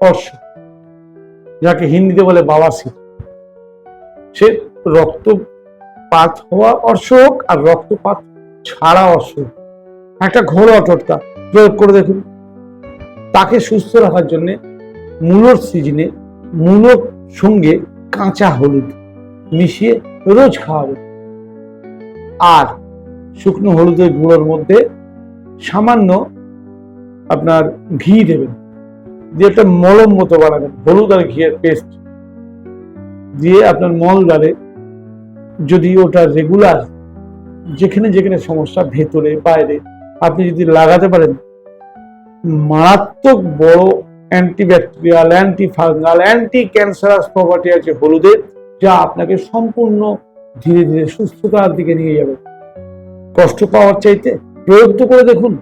অর্শ, যাকে হিন্দিতে বলে বাবাসি। সে রক্তপাত হওয়া অর্শ হোক আর রক্তপাত ছাড়া অর্শ। একটা ঘরোয়া টোটকা, প্রয়োগ করে দেখুন। তাকে সুস্থ রাখার জন্য মূলোর সিজনে মূলোর সঙ্গে কাঁচা হলুদ মিশিয়ে রোজ খাওয়াবে। আর শুকনো হলুদের গুঁড়োর মধ্যে সামান্য আপনার ঘি দেবেন। দিয়ে একটা মলম মতো বানাবেন, হলুদ আর ঘিয়ের পেস্ট দিয়ে আপনার মল দ্বারে যদি ওটা রেগুলার যেখানে যেখানে সমস্যা, ভেতরে, বাইরে, আপনি যদি লাগাতে পারেন, মারাত্মক বড় antibacterial anti fungal anti cancerous property আছে হলুদের যা আপনাকে সম্পূর্ণ ধীরে ধীরে সুস্থতার দিকে নিয়ে যাবে। কষ্ট পাওয়ার চাইতে প্রয়োগ তো করে দেখুন।